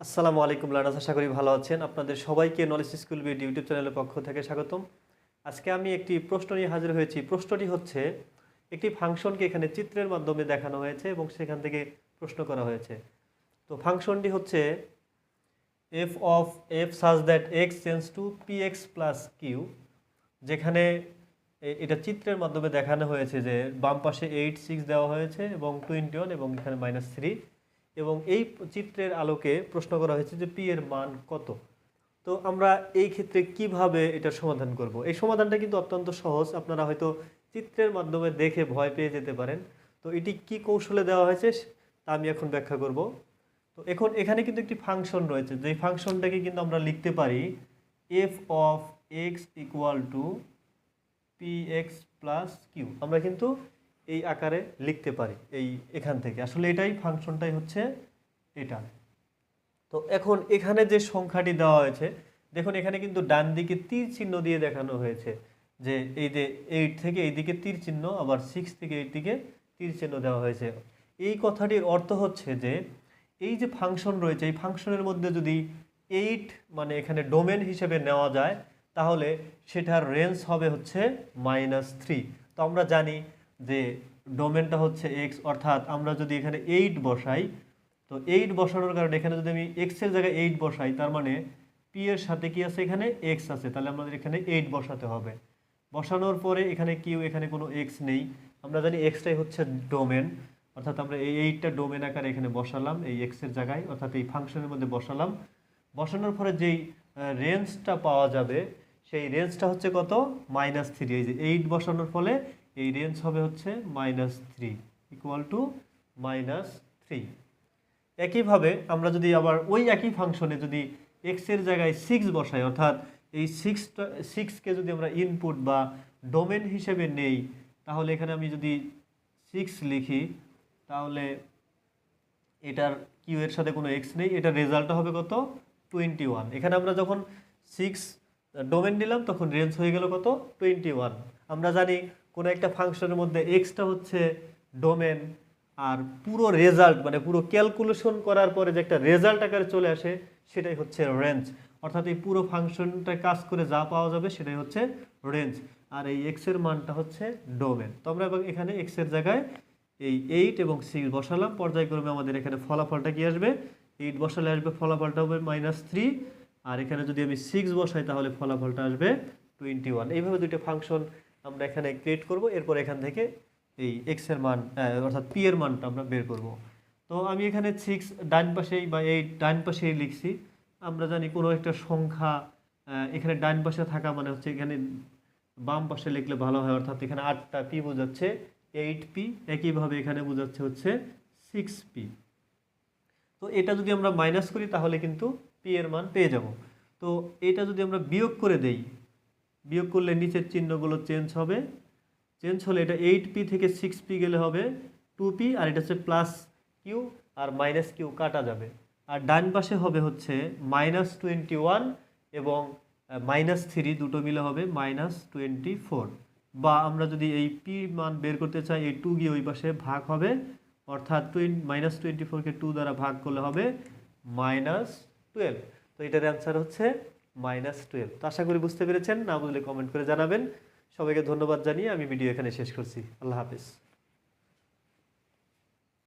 আসসালামু আলাইকুম, লার্নার্স, আশা করি ভালো আছেন। আপনাদের সবাইকে নলেজ স্কুল বিড ইউটিউব চ্যানেলের পক্ষ থেকে স্বাগতম। আজকে আমি একটি প্রশ্ন নিয়ে হাজির হয়েছি। প্রশ্নটি হচ্ছে, একটি ফাংশনকে এখানে চিত্রের মাধ্যমে দেখানো হয়েছে এবং সেখান থেকে প্রশ্ন করা হয়েছে। তো ফাংশনটি হচ্ছে F of F such that X change to P X plus Q যেখানে এটা চিত্রের মাধ্যমে দেখানো হয়েছে যে বাম পাশে এইট সিক্স দেওয়া হয়েছে এবং টোয়েন্টি ওয়ান এবং এখানে মাইনাস থ্রি এবং এই চিত্রের আলোকে প্রশ্ন করা হয়েছে যে পি এর মান কত। তো আমরা এই ক্ষেত্রে কীভাবে এটা সমাধান করব? এই সমাধানটা কিন্তু অত্যন্ত সহজ। আপনারা হয়তো চিত্রের মাধ্যমে দেখে ভয় পেয়ে যেতে পারেন। তো এটি কি কৌশলে দেওয়া হয়েছে তা আমি এখন ব্যাখ্যা করব। তো এখন এখানে কিন্তু একটি ফাংশন রয়েছে। যে ফাংশনটাকে কিন্তু আমরা লিখতে পারি F of X equal to P X plus Q আমরা কিন্তু এই আকারে লিখতে পারি, এই এখান থেকে। আসলে এটাই ফাংশনটাই হচ্ছে এটা। তো এখন এখানে যে সংখ্যাটি দেওয়া হয়েছে, দেখুন এখানে কিন্তু ডান দিকে তীর চিহ্ন দিয়ে দেখানো হয়েছে যে এই যে এইট থেকে এই দিকে তীর চিহ্ন, আবার সিক্স থেকে এইট দিকে তীর চিহ্ন দেওয়া হয়েছে। এই কথাটির অর্থ হচ্ছে যে এই যে ফাংশন রয়েছে, এই ফাংশনের মধ্যে যদি এইট মানে এখানে ডোমেন হিসেবে নেওয়া যায়, তাহলে সেটার রেঞ্জ হবে হচ্ছে মাইনাস থ্রি তো আমরা জানি যে ডোমেনটা হচ্ছে এক্স অর্থাৎ আমরা যদি এখানে এইট বসাই, তো এইট বসানোর কারণে এখানে যদি আমি এক্সের জায়গায় এইট বসাই, তার মানে পি এর সাথে কি আছে এখানে? এক্স আছে। তাহলে আমাদের এখানে এইট বসাতে হবে। বসানোর পরে এখানে কিউ এখানে কোনো এক্স নেই। আমরা জানি এক্সটাই হচ্ছে ডোমেন। অর্থাৎ আমরা এই এইটটা ডোমেন আকারে এখানে বসালাম, এই এক্সের জায়গায়, অর্থাৎ এই ফাংশনের মধ্যে বসালাম। বসানোর পরে যেই রেঞ্জটা পাওয়া যাবে, সেই রেঞ্জটা হচ্ছে কত? মাইনাস থ্রি এই যে এইট বসানোর ফলে এই রেঞ্জ হবে হচ্ছে minus three equal to minus three একইভাবে আমরা যদি আবার ওই একই ফাংশনে যদি এক্সের জায়গায় সিক্স বসাই, অর্থাৎ এই সিক্সটা সিক্সকে যদি আমরা ইনপুট বা ডোমেন হিসেবে নেই, তাহলে এখানে আমি যদি সিক্স লিখি, তাহলে এটার কিউ এর সাথে কোনো এক্স নেই এটার রেজাল্টটা হবে কত? টোয়েন্টি ওয়ান এখানে আমরা যখন সিক্স ডোমেন নিলাম, তখন রেঞ্জ হয়ে গেল কত? টোয়েন্টি ওয়ান আমরা জানি কোনো একটা ফাংশনের মধ্যে এক্সটা হচ্ছে ডোমেন আর পুরো রেজাল্ট মানে পুরো ক্যালকুলেশন করার পরে যে একটা রেজাল্ট আকারে চলে আসে, সেটাই হচ্ছে রেঞ্জ অর্থাৎ এই পুরো ফাংশনটা কাজ করে যা পাওয়া যাবে সেটাই হচ্ছে রেঞ্জ আর এই এক্সের মানটা হচ্ছে ডোমেন। তো আমরা এখানে এক্সের জায়গায় এই এইট এবং সিক্স বসালাম। পর্যায়ক্রমে আমাদের এখানে ফলাফলটা কি আসবে? এইট বসালে আসবে, ফলাফলটা হবে মাইনাস থ্রি আর এখানে যদি আমি সিক্স বসাই, তাহলে ফলাফলটা আসবে টোয়েন্টি ওয়ান এইভাবে দুইটা ফাংশন আমরা এখানে ক্রিয়েট করব, এরপর এখান থেকে এই এক্সের মান অর্থাৎ পি এর মানটা আমরা বের করব। তো আমি এখানে সিক্স ডান পাশেই বা এই ডান পাশেই লিখছি। আমরা জানি কোনো একটা সংখ্যা এখানে ডান পাশে থাকা মানে হচ্ছে এখানে বাম পাশে লিখলে ভালো হয়, অর্থাৎ এখানে আটটা পি বোঝাচ্ছে এইট পি একইভাবে এখানে বোঝাচ্ছে হচ্ছে সিক্স পি তো এটা যদি আমরা মাইনাস করি তাহলে কিন্তু পি এর মান পেয়ে যাব। তো এটা যদি আমরা বিয়োগ করে দেই বিয়োগ করলে নিচের চিহ্নগুলো চেঞ্জ হবে। চেঞ্জ হলে এটা এইট পি থেকে সিক্স পি গেলে হবে টু পি আর এটা হচ্ছে প্লাস কিউ আর মাইনাস কিউ কাটা যাবে। আর ডান পাশে হবে হচ্ছে মাইনাস টোয়েন্টি ওয়ান এবং মাইনাস থ্রি দুটো মিলে হবে মাইনাস টোয়েন্টি ফোর বা আমরা যদি এই পি মান বের করতে চাই, এই টু গিয়ে ওই পাশে ভাগ হবে, অর্থাৎ টুয়েন মাইনাস টোয়েন্টি ফোরকে টু দ্বারা ভাগ করলে হবে মাইনাস টুয়েলভ তো এটার অ্যান্সার হচ্ছে মাইনাস টুয়েলভ তো আশা করি বুঝতে পেরেছেন। না বুঝলে কমেন্ট করে জানাবেন। সবাইকে ধন্যবাদ জানিয়ে আমি ভিডিও এখানে শেষ করছি। আল্লাহ হাফিজ।